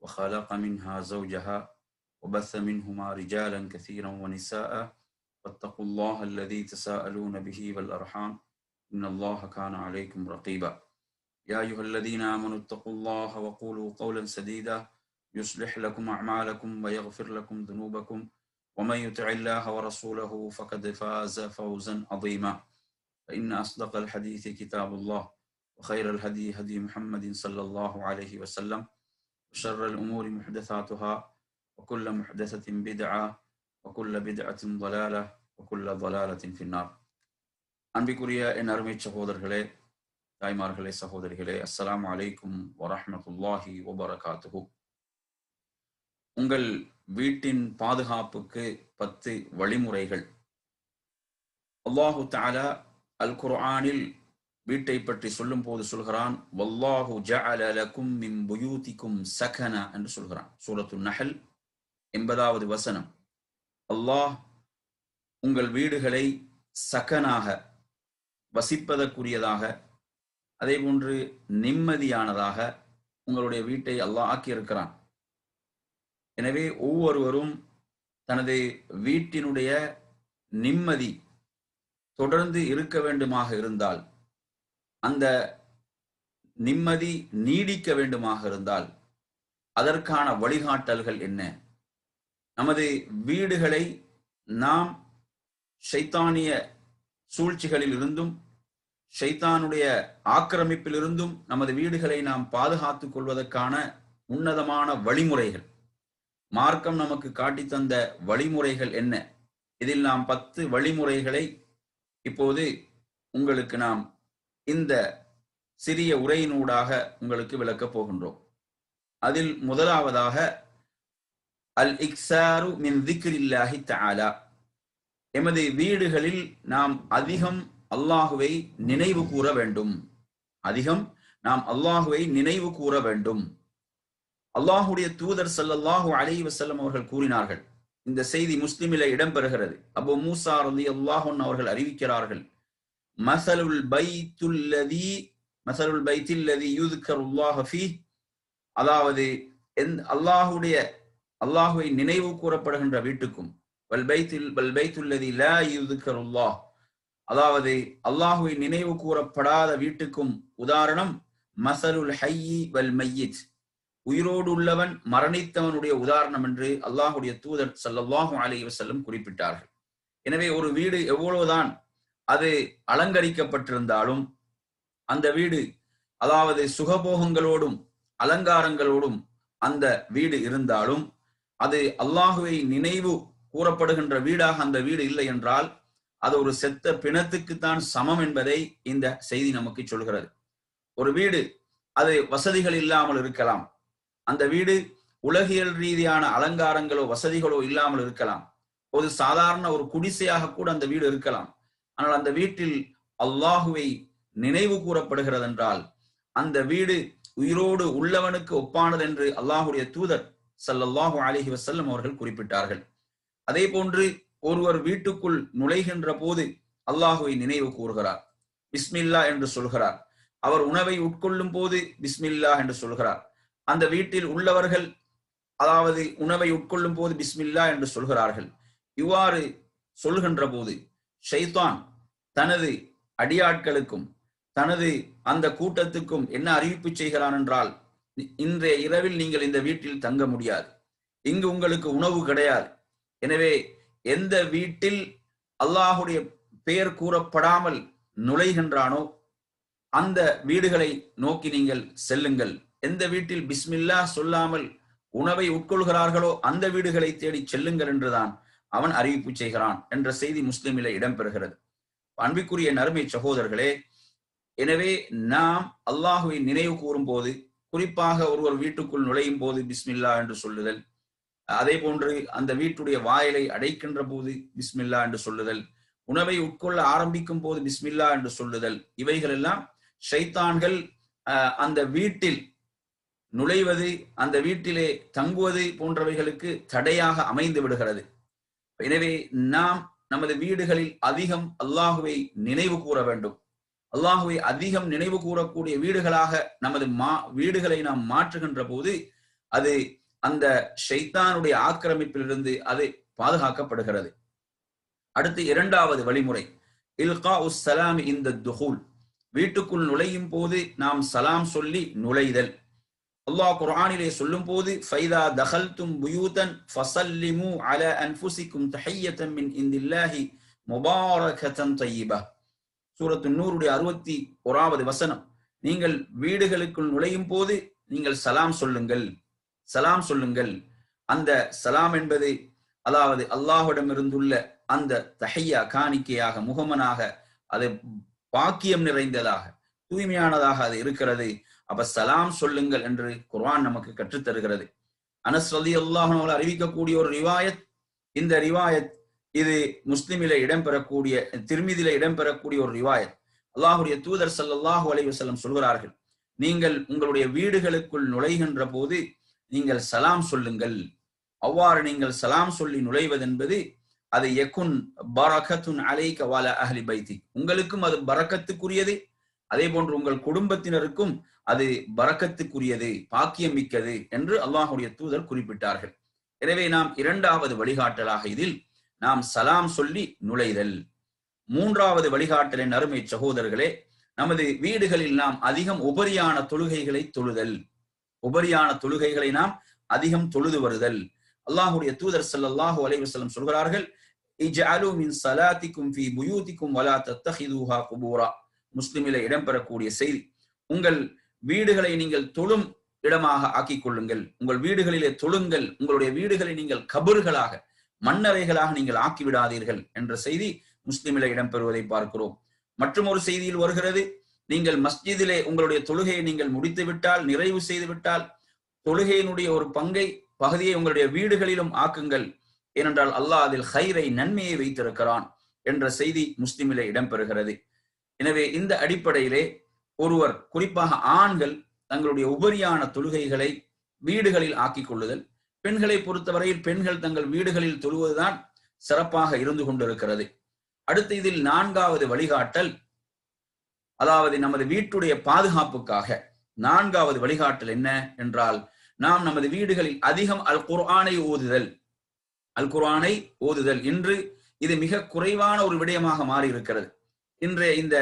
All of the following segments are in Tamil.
وخلق منها زوجها وبث منهما رجالا كثيرا ونساء. فاتقوا الله الذي تساءلون به والأرحام. إن الله كان عليكم رقيبا. يا أيها الذين آمنوا اتقوا الله وقولوا قولا سديدا. يصلح لكم أعمالكم ويغفر لكم ذنوبكم. ومن يطع الله ورسوله فقد فاز فوزا عظيما. فإن أصدق الحديث كتاب الله وخير الهدي هدي محمد صلى الله عليه وسلم. وشر الأمور محدثاتها وكل محدثة بدعة وكل بدعة ضلالة وكل ضلالة في النار அன்பிக்குரிய என் அருமை சகோதரர்களே தாய்மார்களே சகோதரிகளே அஸ்ஸலாமு அலைக்கும் வரஹ்மத்துல்லாஹி வபரகாத்துஹு உங்கள் வீட்டின் பாதுகாப்புக்கு பத்து வழிமுறைகள் அல்லாஹு தஆலா அல் குர்ஆனில் வீட்டை பற்றி சொல்லும் போது சொல்கிறான் வல்லாஹு ஜஅல லக்கும் மின் புயூதிக்கும் சகன என்று சொல்கிறான். சூரத்து நஹல் எண்பதாவது வசனம். அல்லாஹ் உங்கள் வீடுகளை சகனாக வசிப்பதற்குரியதாக அதே போன்று நிம்மதியானதாக உங்களுடைய வீட்டை அல்லாஹ் ஆக்கியிருக்கிறான். எனவே ஒவ்வொருவரும் தனது வீட்டினுடைய நிம்மதி தொடர்ந்து இருக்க வேண்டுமாக இருந்தால் அந்த நிம்மதி நீடிக்க வேண்டுமாக இருந்தால் அதற்கான வழிகாட்டல்கள் என்ன? நமது வீடுகளை நாம் ஷைத்தானிய சூழ்ச்சிகளில் இருந்தும் ஷைத்தானுடைய ஆக்கிரமிப்பில் இருந்தும் நமது வீடுகளை நாம் பாதுகாத்துக் கொள்வதற்கான உன்னதமான வழிமுறைகள். மார்க்கம் நமக்கு காட்டி தந்த வழிமுறைகள் என்ன? இதில் நாம் பத்து வழிமுறைகளை இப்போது உங்களுக்கு நாம் இந்த சிறிய உரையினூடாக உங்களுக்கு விளக்கப் போகின்றோம். அதில் முதலாவதாக அல் இக்ஸாரு மின் திக்ரில்லாஹி தாலா எமது வீடுகளில் நாம் அதிகம் அல்லாஹுவை நினைவு கூற வேண்டும். அதிகம் நாம் அல்லாஹுவை நினைவு கூற வேண்டும். அல்லாஹுடைய தூதர் சல்லல்லாஹு அலி வசல்லம் அவர்கள் கூறினார்கள் இந்த செய்தி முஸ்லிமில இடம்பெறுகிறது. அபு மூசா அல்லாஹன் அவர்கள் அறிவிக்கிறார்கள் மசலுல் பைத்துல்லதி மசலுல் பைத்தில்லதி யூதுக்கருல்லாஹ ஃபீ அதாவது அல்லாஹுடைய அல்லாஹுவை நினைவு கூறப்படுகின்ற வீட்டுக்கும் வல் பைத்தில் வல் பைத்துல்லதி லா யூதுக்கருல்லாஹ். அதாவது அல்லாஹுவை நினைவு கூறப்படாத வீட்டுக்கும் உதாரணம் மசலுல் ஹையி வல் மையித். உயிரோடு உள்ளவன் மரணித்தவனுடைய உதாரணம் என்று அல்லாஹுடைய தூதர் சல்லாஹூ அலி வசல்லம் குறிப்பிட்டார்கள். எனவே ஒரு வீடு எவ்வளவுதான் அது அலங்கரிக்கப்பட்டிருந்தாலும் அந்த வீடு அதாவது சுகபோகங்களோடும் அலங்காரங்களோடும் அந்த வீடு இருந்தாலும் அது அல்லாஹுவை நினைவு கூறப்படுகின்ற வீடாக அந்த வீடு இல்லை என்றால் அது ஒரு செத்த பிணத்துக்குத்தான் சமம் என்பதை இந்த செய்தி நமக்கு சொல்கிறது. ஒரு வீடு அது வசதிகள் இல்லாமல் இருக்கலாம். அந்த வீடு உலகியல் ரீதியான அலங்காரங்களோ வசதிகளோ இல்லாமல் இருக்கலாம். ஒரு சாதாரண ஒரு குடிசையாக கூட அந்த வீடு இருக்கலாம். ஆனால் அந்த வீட்டில் அல்லாஹுவை நினைவு கூறப்படுகிறது என்றால் அந்த வீடு உயிரோடு உள்ளவனுக்கு ஒப்பானது என்று அல்லாஹுடைய தூதர் சல்லல்லாஹு அலிஹி வசல்லம் அவர்கள் குறிப்பிட்டார்கள். அதே போன்று ஒருவர் வீட்டுக்குள் நுழைகின்ற போது அல்லாஹுவை நினைவு கூறுகிறார். பிஸ்மில்லா என்று சொல்கிறார். அவர் உணவை உட்கொள்ளும் போது பிஸ்மில்லா என்று சொல்கிறார். அந்த வீட்டில் உள்ளவர்கள் அதாவது உணவை உட்கொள்ளும் போது பிஸ்மில்லா என்று சொல்கிறார்கள். இவ்வாறு சொல்கின்ற போது ஷைத்தான் தனது அடியாட்களுக்கும் தனது அந்த கூட்டத்துக்கும் என்ன அறிவிப்பு செய்கிறான் என்றால் இன்றைய இரவில் நீங்கள் இந்த வீட்டில் தங்க முடியாது. இங்கு உங்களுக்கு உணவு கிடையாது. எனவே எந்த வீட்டில் அல்லாஹுடைய பெயர் கூறப்படாமல் நுழைகின்றானோ அந்த வீடுகளை நோக்கி நீங்கள் செல்லுங்கள். எந்த வீட்டில் பிஸ்மில்லா சொல்லாமல் உணவை உட்கொள்கிறார்களோ அந்த வீடுகளை தேடி செல்லுங்கள் என்றுதான் அவன் அறிவிப்பு செய்கிறான் என்ற செய்தி முஸ்லிமில இடம்பெறுகிறது. அன்பிற்குரிய நறுமை சகோதரர்களே எனவே நாம் அல்லாஹுவை நினைவு கூறும் போது குறிப்பாக ஒருவர் வீட்டுக்குள் நுழையும் போது பிஸ்மில்லா என்று சொல்லுதல் அதே போன்று அந்த வீட்டுடைய வாயிலை அடைக்கின்ற போது பிஸ்மில்லா என்று சொல்லுதல் உணவை உட்கொள்ள ஆரம்பிக்கும் போது பிஸ்மில்லா என்று சொல்லுதல் இவைகள் எல்லாம் ஷைத்தான்கள் அந்த வீட்டில் நுழைவது அந்த வீட்டிலே தங்குவது போன்றவைகளுக்கு தடையாக அமைந்து விடுகிறது. எனவே நாம் நமது வீடுகளில் அதிகம் அல்லாஹுவை நினைவு கூற வேண்டும். அல்லாஹுவை அதிகம் நினைவு கூறக்கூடிய வீடுகளாக நமது மா வீடுகளை நாம் மாற்றுகின்ற போது அது அந்த ஷைத்தானுடைய ஆக்கிரமிப்பிலிருந்து அது பாதுகாக்கப்படுகிறது. அடுத்து இரண்டாவது வழிமுறை. இல்கா உஸ் சலாம் இந்த துஹூல். வீட்டுக்குள் நுழையும் போது நாம் சலாம் சொல்லி நுழைதல். அல்லாஹ் குர்ஆனிலே சொல்லும் போது ஃபைதா தஹல்தும் புயூதன் ஃபசல்லிமு அல அன்ஃபுசிக்கும் தஹையத்தம் மின் இந்தில்லாஹி முபாரகத்தன் தையிபா சூரத்து நூறுடைய அறுபத்தி ஓராவது வசனம். நீங்கள் வீடுகளுக்குள் நுழையும் போது நீங்கள் சலாம் சொல்லுங்கள். சலாம் சொல்லுங்கள். அந்த சலாம் என்பது அதாவது அல்லாஹுடம் இருந்துள்ள அந்த தஹையா காணிக்கையாக முகமனாக அது பாக்கியம் நிறைந்ததாக தூய்மையானதாக அது இருக்கிறது. அப்ப சலாம் சொல்லுங்கள் என்று குர்ஆன் நமக்கு கற்றுத்தருகிறது. அனஸ் ரலி அல்லாஹ் அறிவிக்கக்கூடிய ஒரு ரிவாயத் இந்த ரிவாயத் இது முஸ்லிமில இடம்பெறக்கூடிய திருமிதில இடம்பெறக்கூடிய ஒரு ரிவாயத். அல்லாஹுடைய தூதர் சல்லாஹூ அலைஹி வஸல்லம் சொல்கிறார்கள் நீங்கள் உங்களுடைய வீடுகளுக்குள் நுழைகின்ற போது நீங்கள் சலாம் சொல்லுங்கள். அவ்வாறு நீங்கள் சலாம் சொல்லி நுழைவதென்பது அது எக்குன் பரகத்துன் அலை வால அஹ்லி பைத்தி. உங்களுக்கும் அது பரக்கத்துக்குரியது. அதே போன்று உங்கள் குடும்பத்தினருக்கும் அது வரக்கத்துக்குரியது பாக்கியம் மிக்கது என்று அல்லாஹுடைய தூதர் குறிப்பிட்டார்கள். எனவே நாம் இரண்டாவது வழிகாட்டலாக இதில் நாம் சலாம் சொல்லி நுழைதல். மூன்றாவது வழிகாட்டலின் அருமை சகோதரர்களே நமது வீடுகளில் நாம் அதிகம் உபரியான தொழுகைகளை தொழுதல். உபரியான தொழுகைகளை நாம் அதிகம் தொழுது வருதல். அல்லாஹுடைய தூதர் சல்லாஹூ அலைஹி சொல்கிறார்கள் இஜ்அலு மின் வலா இடம்பெறக்கூடிய செய்தி உங்கள் வீடுகளை நீங்கள் தொழும் இடமாக ஆக்கிக் கொள்ளுங்கள். உங்கள் வீடுகளிலே தொழுங்கள். உங்களுடைய வீடுகளை நீங்கள் கபறுகளாக மண்ணறைகளாக நீங்கள் ஆக்கிவிடாதீர்கள் என்ற செய்தி முஸ்லிமிலே இடம்பெறுவதை பார்க்கிறோம். மற்றும் ஒரு செய்தியில் வருகிறது. நீங்கள் மஸ்ஜிதிலே உங்களுடைய தொழுகையை நீங்கள் முடித்து விட்டால் நிறைவு செய்து விட்டால் தொழுகையினுடைய ஒரு பங்கை பகுதியை உங்களுடைய வீடுகளிலும் ஆக்குங்கள். ஏனென்றால் அல்லாஹ் அதில் ஹைரை நன்மையை வைத்திருக்கிறான் என்ற செய்தி முஸ்லிமிலே இடம்பெறுகிறது. எனவே இந்த அடிப்படையிலே ஒருவர் குறிப்பாக ஆண்கள் தங்களுடைய உபரியான தொழுகைகளை வீடுகளில் ஆக்கிக் கொள்ளுதல் பெண்களை பொறுத்தவரையில் பெண்கள் தங்கள் வீடுகளில் தொழுவதுதான் சிறப்பாக இருந்து கொண்டிருக்கிறது. அடுத்து இதில் நான்காவது வழிகாட்டல். அதாவது நமது வீட்டுடைய பாதுகாப்புக்காக நான்காவது வழிகாட்டல் என்ன என்றால் நாம் நமது வீடுகளில் அதிகம் அல் குர்ஆனை ஓதுதல். அல் குர்ஆனை ஓதுதல் இன்று இது மிக குறைவான ஒரு விடயமாக மாறி இருக்கிறது இன்றைய இந்த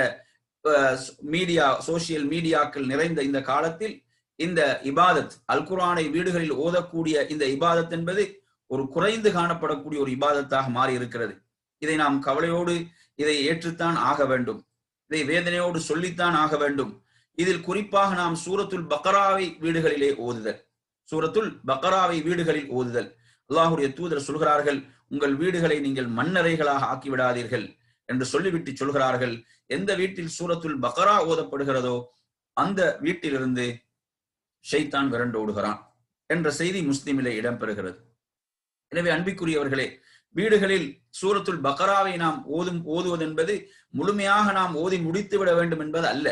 மீடியா சோசியல் மீடியாக்கள் நிறைந்த இந்த காலத்தில் இந்த இபாதத் அல் குரானை வீடுகளில் ஓதக்கூடிய இந்த இபாதத் என்பது ஒரு குறைந்து காணப்படக்கூடிய ஒரு இபாதத்தாக மாறி இருக்கிறது இதை நாம் கவலையோடு இதை ஏற்றுத்தான் ஆக வேண்டும். இதை வேதனையோடு சொல்லித்தான் ஆக வேண்டும். இதில் குறிப்பாக நாம் சூரத்துல் பக்கராவை வீடுகளிலே ஓதுதல். சூரத்துல் பக்கராவை வீடுகளில் ஓதுதல். அல்லாஹுடைய தூதர் சொல்கிறார்கள் உங்கள் வீடுகளை நீங்கள் மண்ணறைகளாக ஆக்கிவிடாதீர்கள். என்று சொல்லிவிட்டு சொல்கிறார்கள் எந்த வீட்டில் சூரத்துல் பக்கரா ஓதப்படுகிறதோ அந்த வீட்டிலிருந்து ஷைத்தான் விரண்டு ஓடுகிறான் என்ற செய்தி முஸ்லிமிலே இடம்பெறுகிறது. எனவே அன்பிக்குரியவர்களே வீடுகளில் சூரத்துல் பக்கராவை நாம் ஓதும் ஓதுவது என்பது முழுமையாக நாம் ஓதி முடித்து விட வேண்டும் என்பது அல்ல.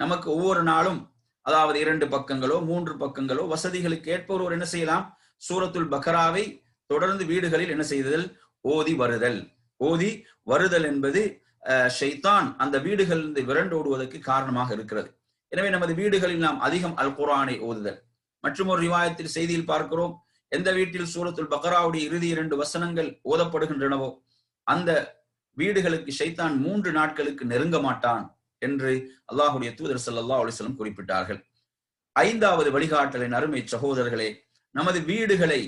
நமக்கு ஒவ்வொரு நாளும் அதாவது இரண்டு பக்கங்களோ மூன்று பக்கங்களோ வசதிகளுக்கு ஏற்பவர் என்ன செய்யலாம்? சூரத்துல் பக்கராவை தொடர்ந்து வீடுகளில் என்ன செய்தல்? ஓதி வருதல். ஓதி வருதல் என்பது ஷைத்தான் அந்த வீடுகளிலிருந்து விரண்டோடுவதற்கு காரணமாக இருக்கிறது. எனவே நமது வீடுகளில் நாம் அதிகம் அல் குரானை ஓதுதல். மற்றும் ஒரு ரிவாயத்தில் செய்தியில் பார்க்கிறோம் எந்த வீட்டில் சூரத்துல் பக்ராவுடைய இறுதி இரண்டு வசனங்கள் ஓதப்படுகின்றனவோ அந்த வீடுகளுக்கு ஷைத்தான் மூன்று நாட்களுக்கு நெருங்க மாட்டான் என்று அல்லாஹுடைய தூதர் சல்லா அலிஸ்லம் குறிப்பிட்டார்கள். ஐந்தாவது வழிகாட்டலின் அருமை சகோதரர்களே நமது வீடுகளை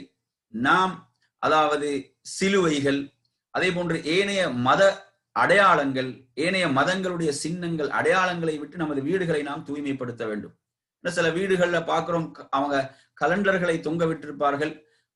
நாம் அதாவது சிலுவைகள் அதே போன்று ஏனைய மத அடையாளங்கள் ஏனைய மதங்களுடைய சின்னங்கள் அடையாளங்களை விட்டு நமது வீடுகளை நாம் தூய்மைப்படுத்த வேண்டும். இன்னும் சில வீடுகள்ல பாக்குறோம் அவங்க கலண்டர்களை தொங்க விட்டிருப்பார்கள்.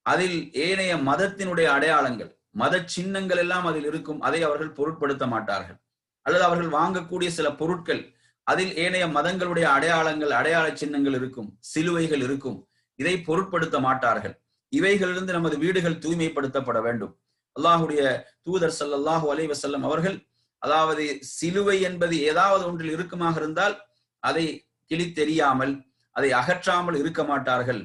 அதில் ஏனைய மதத்தினுடைய அடையாளங்கள் மத சின்னங்கள் எல்லாம் அதில் இருக்கும் அதை அவர்கள் பொருட்படுத்த மாட்டார்கள். அல்லது அவர்கள் வாங்கக்கூடிய சில பொருட்கள் அதில் ஏனைய மதங்களுடைய அடையாளங்கள் அடையாள சின்னங்கள் இருக்கும் சிலுவைகள் இருக்கும் இதை பொருட்படுத்த மாட்டார்கள். இவைகளிலிருந்து நமது வீடுகள் தூய்மைப்படுத்தப்பட வேண்டும். அல்லாஹுடைய தூதர் சல்லாஹூ அலை வசல்லம் அவர்கள் அதாவது சிலுவை என்பது ஏதாவது ஒன்றில் இருக்குமாக இருந்தால் அதை கிழித்தெறியாமல் அதை அகற்றாமல் இருக்க மாட்டார்கள்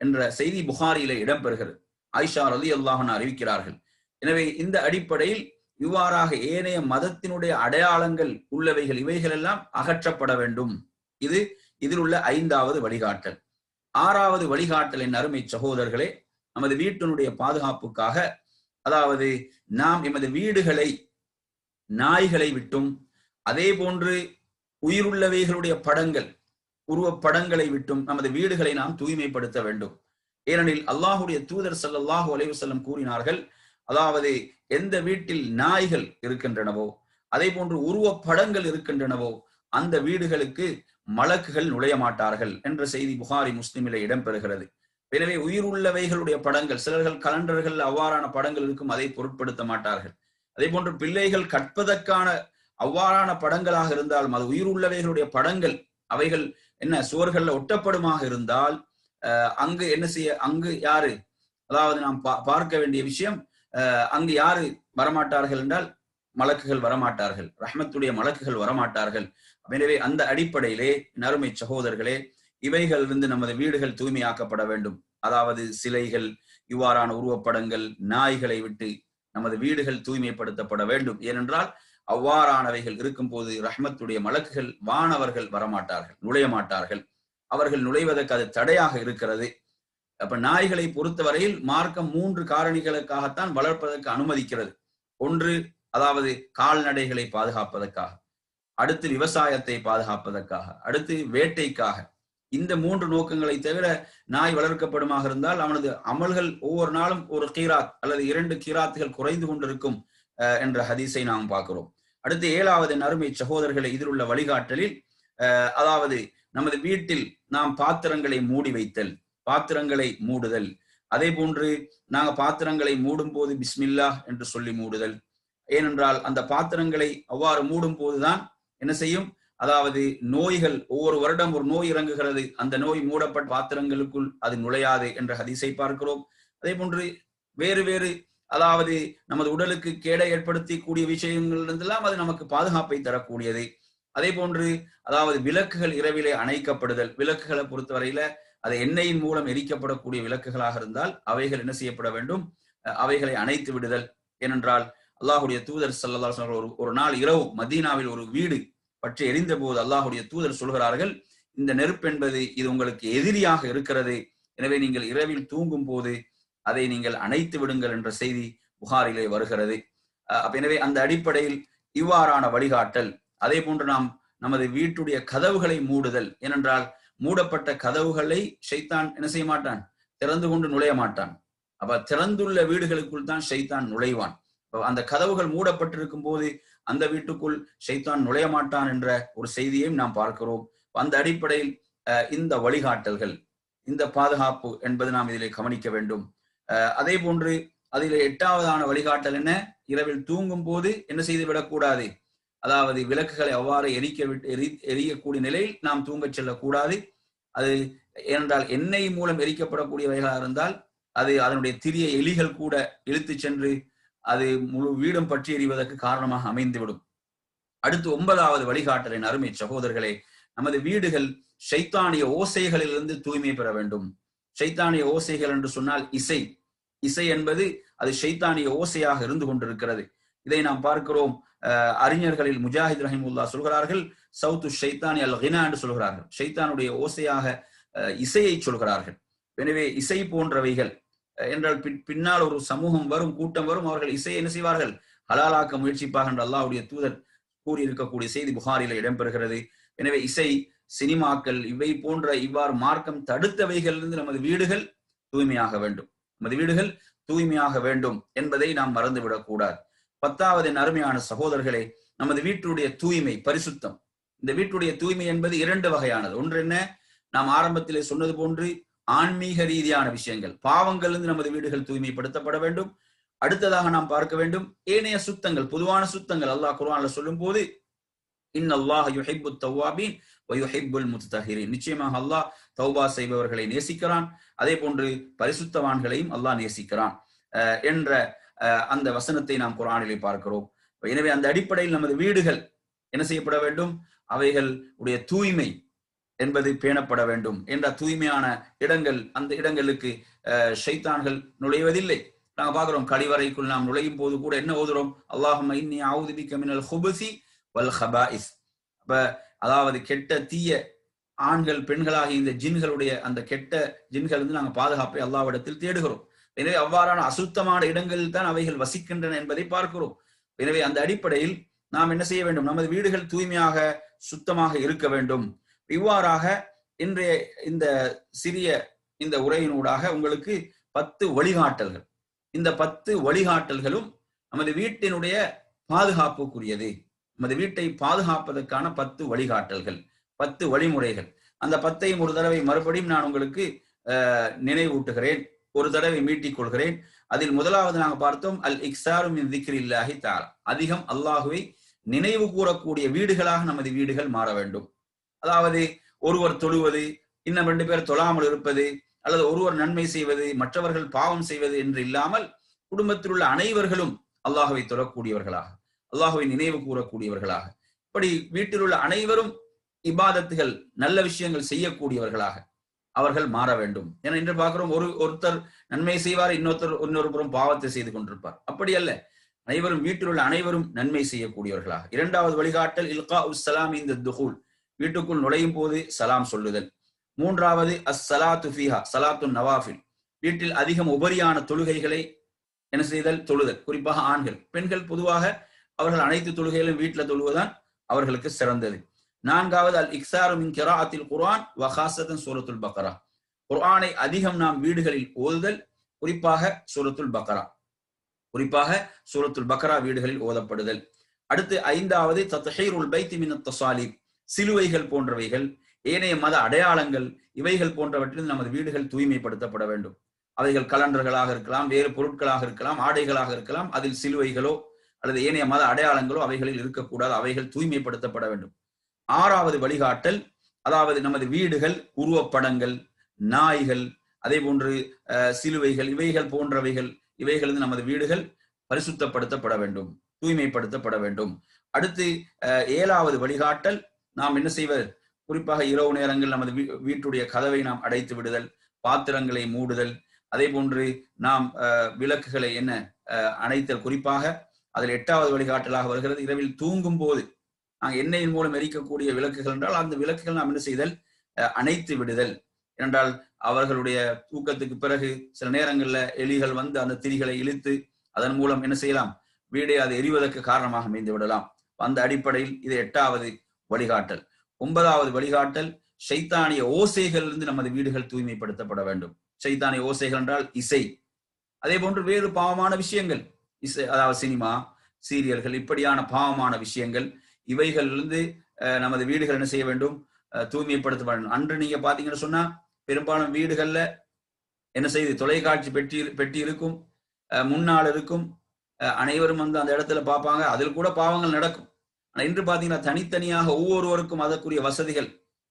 என்ற செய்தி புகாரியில இடம்பெறுகிறது. ஆயிஷா அலி அல்லாஹன் அறிவிக்கிறார்கள். எனவே இந்த அடிப்படையில் இவ்வாறாக ஏனைய மதத்தினுடைய அடையாளங்கள் உள்ளவைகள் இவைகள் எல்லாம் அகற்றப்பட வேண்டும். இது இதில் உள்ள ஐந்தாவது வழிகாட்டல். ஆறாவது வழிகாட்டலின் அருமை சகோதரர்களே நமது வீட்டினுடைய பாதுகாப்புக்காக அதாவது நாம் எமது வீடுகளை நாய்களை விட்டும் அதே போன்று உயிருள்ளவைகளுடைய படங்கள் உருவப்படங்களை விட்டும் நமது வீடுகளை நாம் தூய்மைப்படுத்த வேண்டும். ஏனெனில் அல்லாஹுடைய தூதர் சல்லாஹூ அலைவசல்லம் கூறினார்கள் அதாவது எந்த வீட்டில் நாய்கள் இருக்கின்றனவோ அதே போன்று உருவப்படங்கள் இருக்கின்றனவோ அந்த வீடுகளுக்கு மலக்குகள் நுழைய மாட்டார்கள் என்ற செய்தி புகாரி முஸ்லிமில இடம்பெறுகிறது. எனவே உயிர் உள்ளவைகளுடைய படங்கள் சிலர்கள் கலண்டர்கள் அவ்வாறான படங்கள் இருக்கும் அதை பொருட்படுத்த மாட்டார்கள். அதே போன்று பிள்ளைகள் கற்பதற்கான அவ்வாறான படங்களாக இருந்தாலும் அது உயிர் உள்ளவைகளுடைய படங்கள் அவைகள் என்ன சுவர்கள்ல ஒட்டப்படுமாக இருந்தால் அங்கு என்ன செய்ய அங்கு யாரு? அதாவது நாம் பார்க்க வேண்டிய விஷயம் அங்கு யாரு வரமாட்டார்கள் என்றால் மலக்குகள் வரமாட்டார்கள். ரஹ்மத்துடைய மலக்குகள் வரமாட்டார்கள். எனவே அந்த அடிப்படையிலே நறுமை சகோதரர்களே இவைகளிலிருந்து நமது வீடுகள் தூய்மையாக்கப்பட வேண்டும். அதாவது சிலைகள் இவ்வாறான உருவப்படங்கள் நாய்களை விட்டு நமது வீடுகள் தூய்மைப்படுத்தப்பட வேண்டும். ஏனென்றால் அவ்வாறானவைகள் இருக்கும் போது ரஹ்மத்துடைய மலக்குகள் வானவர்கள் வரமாட்டார்கள் நுழைய மாட்டார்கள் அவர்கள் நுழைவதற்கு அது தடையாக இருக்கிறது. அப்ப நாய்களை பொறுத்தவரையில் மார்க்கம் மூன்று காரணிகளுக்காகத்தான் வளர்ப்பதற்கு அனுமதிக்கிறது. ஒன்று அதாவது கால்நடைகளை பாதுகாப்பதற்காக. அடுத்து விவசாயத்தை பாதுகாப்பதற்காக. அடுத்து வேட்டைக்காக. இந்த மூன்று நோக்கங்களை தவிர நாய் வளர்க்கப்படுமாக இருந்தால் அவனது அமல்கள் ஒவ்வொரு நாளும் ஒரு கீராத் அல்லது இரண்டு கீராத்துகள் குறைந்து கொண்டிருக்கும் என்ற ஹதீஸை நாம் பார்க்கிறோம். அடுத்து ஏழாவது அருமை சகோதரர்களை இதில் உள்ள வழிகாட்டலில் அதாவது நமது வீட்டில் நாம் பாத்திரங்களை மூடி வைத்தல் பாத்திரங்களை மூடுதல். அதே போன்று நாங்க பாத்திரங்களை மூடும் போது பிஸ்மில்லா என்று சொல்லி மூடுதல். ஏனென்றால் அந்த பாத்திரங்களை அவ்வாறு மூடும் போதுதான் என்ன செய்யும்? அதாவது நோய்கள் ஒவ்வொரு வருடம் ஒரு நோய் இறங்குகிறது. அந்த நோய் மூடப்பட்ட பாத்திரங்களுக்குள் அது நுழையாது என்ற ஹதீஸை பார்க்கிறோம். அதே போன்று வேறு வேறு அதாவது நமது உடலுக்கு கேடை ஏற்படுத்தி கூடிய விஷயங்கள் இருந்தெல்லாம் அது நமக்கு பாதுகாப்பை தரக்கூடியது. அதே போன்று அதாவது விளக்குகள் இரவிலே அணைக்கப்படுதல். விளக்குகளை பொறுத்தவரையில அது எண்ணெயின் மூலம் எரிக்கப்படக்கூடிய விளக்குகளாக இருந்தால் அவைகள் என்ன செய்யப்பட வேண்டும்? அவைகளை அணைத்து விடுதல். ஏனென்றால் அல்லாஹுடைய தூதர் சல்லா ஒரு ஒரு நாள் இரவு மதீனாவில் ஒரு வீடு பற்றி எரிந்த போது அல்லாஹுடைய தூதர் சொல்கிறார்கள் இந்த நெருப்பு என்பது இது உங்களுக்கு எதிரியாக இருக்கிறது. எனவே நீங்கள் இரவில் தூங்கும் போது அதை நீங்கள் அணைத்து விடுங்கள் என்ற செய்தி புகாரிலே வருகிறது. எனவே அந்த அடிப்படையில் இவ்வாறான வழிகாட்டல் அதே போன்று நாம் நமது வீட்டுடைய கதவுகளை மூடுதல். ஏனென்றால் மூடப்பட்ட கதவுகளை ஷைத்தான் என்ன செய்ய மாட்டான்? திறந்து கொண்டு நுழைய மாட்டான். அப்ப திறந்துள்ள வீடுகளுக்குள் தான் ஷைத்தான் நுழைவான். அந்த கதவுகள் மூடப்பட்டிருக்கும் போது அந்த வீட்டுக்குள் ஷைத்தான் நுழைய மாட்டான் என்ற ஒரு செய்தியையும் நாம் பார்க்கிறோம். அந்த அடிப்படையில் இந்த வழிகாட்டல்கள் இந்த பாதுகாப்பு என்பது நாம் இதிலே கவனிக்க வேண்டும். அதே போன்று அதில் எட்டாவதான வழிகாட்டல் என்ன? இரவில் தூங்கும் போது என்ன செய்து விடக்கூடாது? அதாவது விளக்குகளை அவ்வாறு எரிக்க விட்டு எரி எரியக்கூடிய நிலையில் நாம் தூங்கச் செல்லக்கூடாது. அது ஏனென்றால் எண்ணெய் மூலம் எரிக்கப்படக்கூடியவைகளாக இருந்தால் அது அதனுடைய திரிய எலிகள் கூட இழுத்து சென்று அது முழு வீடும் பற்றி எறிவதற்கு காரணமாக அமைந்துவிடும். அடுத்து ஒன்பதாவது வழிகாட்டலின் அருமை சகோதரர்களே நமது வீடுகள் சைத்தானிய ஓசைகளிலிருந்து தூய்மை பெற வேண்டும். சைத்தானிய ஓசைகள் என்று சொன்னால் இசை. இசை என்பது அது ஷைத்தானிய ஓசையாக இருந்து கொண்டிருக்கிறது. இதை நாம் பார்க்கிறோம் அறிஞர்களில் முஜாஹித் ரஹிமுல்லா சொல்கிறார்கள் சவுத்து ஷைத்தானி அல் ஹினா என்று சொல்கிறார்கள். ஷைத்தானுடைய ஓசையாக இசையை சொல்கிறார்கள். எனவே இசை போன்றவைகள் என்றால் பின்னால் ஒரு சமூகம் வரும் கூட்டம் வரும் அவர்கள் இசையை என்ன செய்வார்கள்? ஹலாலாக்க முயற்சிப்பாக என்று அல்லாவுடைய தூதர் கூறியிருக்கக்கூடிய செய்தி புகாரில இடம்பெறுகிறது. எனவே இசை சினிமாக்கள் இவை போன்ற இவ்வாறு மார்க்கம் தடுத்தவைகளிலிருந்து நமது வீடுகள் தூய்மையாக வேண்டும். நமது வீடுகள் தூய்மையாக வேண்டும் என்பதை நாம் மறந்துவிடக்கூடாது பத்தாவது அருமையான சகோதரர்களே நமது வீட்டுடைய தூய்மை பரிசுத்தம். இந்த வீட்டுடைய தூய்மை என்பது இரண்டு வகையானது. ஒன்று என்ன? நாம் ஆரம்பத்திலே சொன்னது போன்று ஆன்மீக ரீதியான விஷயங்கள். பாவங்களிலிருந்து நமது வீடுகள் தூய்மைப்படுத்தப்பட வேண்டும். அடுத்ததாக நாம் பார்க்க வேண்டும் ஏனைய சுத்தங்கள் பொதுவான சுத்தங்கள். அல்லாஹ் குர்ஆன்ல சொல்லும் போது இன் அல்லாஹ் யுஹிப்பு தவாபீன் வயுஹிப்புல் முத்தஹிரின் நிச்சயமாக அல்லாஹ் தௌபா செய்பவர்களை நேசிக்கிறான். அதே போன்று பரிசுத்தவான்களையும் அல்லாஹ் நேசிக்கிறான். என்ற அந்த வசனத்தை நாம் குரானிலே பார்க்கிறோம். எனவே அந்த அடிப்படையில் நமது வீடுகள் என்ன செய்யப்பட வேண்டும்? அவைகள் உடைய தூய்மை என்பது பேணப்பட வேண்டும் என்ற தூய்மையான இடங்கள் அந்த இடங்களுக்கு ஷைத்தான்கள் நுழைவதில்லை. நாங்க பாக்குறோம் கழிவறைக்குள் நாம் நுழையும் போது கூட என்ன ஓதுறோம்? அல்லாஹம் இன்னி ஆவுதிபிக்க மினல் ஹுபசி வல் ஹபாஇஸ் அப்ப அதாவது கெட்ட தீய ஆண்கள் பெண்களாகிய இந்த ஜின்களுடைய அந்த கெட்ட ஜின்கள் வந்து நாங்கள் பாதுகாப்பை அல்லாவிடத்தில் தேடுகிறோம். எனவே அவ்வாறான அசுத்தமான இடங்களில் தான் அவைகள் வசிக்கின்றன என்பதை பார்க்கிறோம். எனவே அந்த அடிப்படையில் நாம் என்ன செய்ய வேண்டும்? நமது வீடுகள் தூய்மையாக சுத்தமாக இருக்க வேண்டும். இவ்வாறாக இன்றைய இந்த சிறிய இந்த உரையினூடாக உங்களுக்கு பத்து வழிகாட்டல்கள். இந்த பத்து வழிகாட்டல்களும் நமது வீட்டினுடைய பாதுகாப்புக்குரியது. நமது வீட்டை பாதுகாப்பதற்கான பத்து வழிகாட்டல்கள் பத்து வழிமுறைகள். அந்த பத்தையும் ஒரு தடவை மறுபடியும் நான் உங்களுக்கு நினைவூட்டுகிறேன். ஒரு தடவை மீட்டிக் கொள்கிறேன். அதில் முதலாவது நாங்கள் பார்த்தோம் அல் இக்ஸாரும் இல்லாஹி தாலா அதிகம் அல்லாஹுவை நினைவு கூறக்கூடிய வீடுகளாக நமது வீடுகள் மாற வேண்டும். அதாவது ஒருவர் தொழுவது இன்னும் ரெண்டு பேர் தொழாமல் இருப்பது அல்லது ஒருவர் நன்மை செய்வது மற்றவர்கள் பாவம் செய்வது என்று இல்லாமல் குடும்பத்தில் உள்ள அனைவர்களும் அல்லாஹுவை தொழக்கூடியவர்களாக அல்லாஹுவை நினைவு கூறக்கூடியவர்களாக இப்படி வீட்டில் உள்ள அனைவரும் இபாதத்துகள் நல்ல விஷயங்கள் செய்யக்கூடியவர்களாக அவர்கள் மாற வேண்டும். ஏன்னா இன்று பார்க்கிறோம் ஒரு ஒருத்தர் நன்மை செய்வார் இன்னொருத்தர் இன்னொரு புறம் பாவத்தை செய்து கொண்டிருப்பார். அப்படி அல்ல. அனைவரும் வீட்டில் உள்ள அனைவரும் நன்மை செய்யக்கூடியவர்களாக. இரண்டாவது வழிகாட்டல் இல்கா உஸ்லாம் இந்த துஹூல். வீட்டுக்குள் நுழையும் போது சலாம் சொல்லுதல். மூன்றாவது அஸ் ஃபீஹா சலாத்து நவாஃபில். வீட்டில் அதிகம் உபரியான தொழுகைகளை என்ன செய்தல்? தொழுதல். குறிப்பாக ஆண்கள். பெண்கள் பொதுவாக அவர்கள் அனைத்து தொழுகைகளும் வீட்டில் தொழுவதுதான் அவர்களுக்கு சிறந்தது. நான்காவது அல் இக்ஸாரு மின் கிராத்தில் குர்ஆன் வஹாசதன் சூரத்துல் பக்ரா. குர்ஆனை அதிகம் நாம் வீடுகளில் ஓதுதல் குறிப்பாக சூரத்துல் பக்ரா. குறிப்பாக சூரத்துல் பக்ரா வீடுகளில் ஓதப்படுதல். அடுத்து ஐந்தாவது தத்ஹீருல் பைத்தி மின் தசாலிப் சிலுவைகள் போன்றவைகள் ஏனைய மத அடையாளங்கள் இவைகள் போன்றவற்றில் நமது வீடுகள் தூய்மைப்படுத்தப்பட வேண்டும். அவைகள் கலண்டர்களாக இருக்கலாம் வேறு பொருட்களாக இருக்கலாம் ஆடைகளாக இருக்கலாம் அதில் சிலுவைகளோ அல்லது ஏனைய மத அடையாளங்களோ அவைகளில் இருக்கக்கூடாது. அவைகள் தூய்மைப்படுத்தப்பட வேண்டும். ஆறாவது வழிகாட்டல் அதாவது நமது வீடுகள் உருவப்படங்கள் நாய்கள் அதே போன்று சிலுவைகள் இவைகள் போன்றவைகள் இவைகளிலிருந்து நமது வீடுகள் பரிசுத்தப்படுத்தப்பட வேண்டும் தூய்மைப்படுத்தப்பட வேண்டும். அடுத்து ஏழாவது வழிகாட்டல் நாம் என்ன செய்வது? குறிப்பாக இரவு நேரங்கள் நமது வீட்டுடைய கதவை நாம் அடைத்து விடுதல் பாத்திரங்களை மூடுதல் அதே போன்று நாம் விளக்குகளை என்ன அணைத்தல். குறிப்பாக அதில் எட்டாவது வழிகாட்டலாக வருகிறது. இரவில் தூங்கும் போது நாங்கள் எண்ணெயின் மூலம் எரிக்கக்கூடிய விளக்குகள் என்றால் அந்த விளக்குகள் நாம் என்ன செய்தல் அணைத்து விடுதல். என்றால் அவர்களுடைய தூக்கத்துக்கு பிறகு சில நேரங்களில் எலிகள் வந்து அந்த திரிகளை இழுத்து அதன் மூலம் என்ன செய்யலாம்? வீடை அது எரிவதற்கு காரணமாக அமைந்து விடலாம். அந்த அடிப்படையில் இது எட்டாவது வழிகாட்டல். ஒன்பதாவது வழிகாட்டல் சைத்தானிய ஓசைகள் இருந்து நமது வீடுகள் தூய்மைப்படுத்தப்பட வேண்டும். சைத்தானிய ஓசைகள் என்றால் இசை. அதே போன்று வேறு பாவமான விஷயங்கள். இசை அதாவது சினிமா சீரியல்கள் இப்படியான பாவமான விஷயங்கள் இவைகளிலிருந்து நமது வீடுகள் என்ன செய்ய வேண்டும்? தூய்மைப்படுத்த வேண்டும். அன்று நீங்க பாத்தீங்கன்னு சொன்னா பெரும்பாலும் வீடுகள்ல என்ன செய்யுது தொலைக்காட்சி பெட்டி பெட்டி இருக்கும் முன்னால் இருக்கும் அனைவரும் வந்து அந்த இடத்துல பார்ப்பாங்க. அதில் கூட பாவங்கள் நடக்கும். ஆனா இன்று பாத்தீங்கன்னா தனித்தனியாக ஒவ்வொருவருக்கும் அதற்குரிய வசதிகள்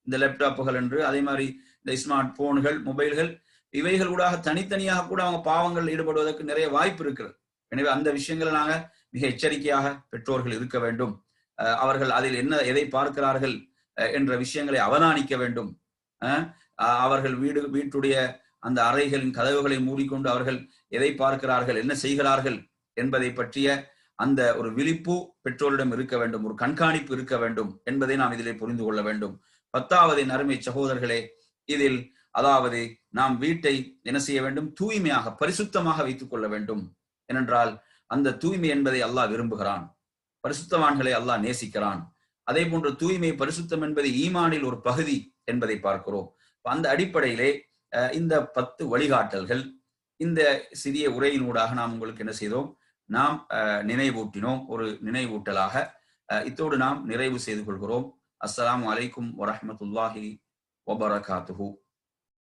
இந்த லேப்டாப்புகள் என்று அதே மாதிரி இந்த ஸ்மார்ட் போன்கள் மொபைல்கள் இவைகள் ஊடாக தனித்தனியாக கூட அவங்க பாவங்கள் ஈடுபடுவதற்கு நிறைய வாய்ப்பு இருக்கிறது. எனவே அந்த விஷயங்களை நாங்க மிக எச்சரிக்கையாக பெற்றோர்கள் இருக்க வேண்டும். அவர்கள் அதில் என்ன எதை பார்க்கிறார்கள் என்ற விஷயங்களை அவதானிக்க வேண்டும். அவர்கள் வீடு வீட்டுடைய அந்த அறைகளின் கதவுகளை மூடிக்கொண்டு அவர்கள் எதை பார்க்கிறார்கள் என்ன செய்கிறார்கள் என்பதை பற்றிய அந்த ஒரு விழிப்பு பெற்றோரிடம் இருக்க வேண்டும் ஒரு கண்காணிப்பு இருக்க வேண்டும் என்பதை நாம் இதிலே புரிந்து கொள்ள வேண்டும். பத்தாவது நறுமை சகோதரர்களே இதில் அதாவது நாம் வீட்டை என்ன செய்ய வேண்டும்? தூய்மையாக பரிசுத்தமாக வைத்துக் கொள்ள வேண்டும். ஏனென்றால் அந்த தூய்மை என்பதை அல்லாஹ் விரும்புகிறான். பரிசுத்தவான்களை அல்லாஹ் நேசிக்கிறான். அதே போன்று தூய்மை பரிசுத்தம் என்பது ஈமானில் ஒரு பகுதி என்பதை பார்க்கிறோம். அந்த அடிப்படையிலே இந்த பத்து வழிகாட்டல்கள் இந்த சிறிய உரையினூடாக நாம் உங்களுக்கு என்ன செய்தோம்? நாம் நினைவூட்டினோம். ஒரு நினைவூட்டலாக இத்தோடு நாம் நிறைவு செய்து கொள்கிறோம். அஸ்லாம் வலைக்கும் வரமத்துல்லாஹி வபரகாத்துஹூ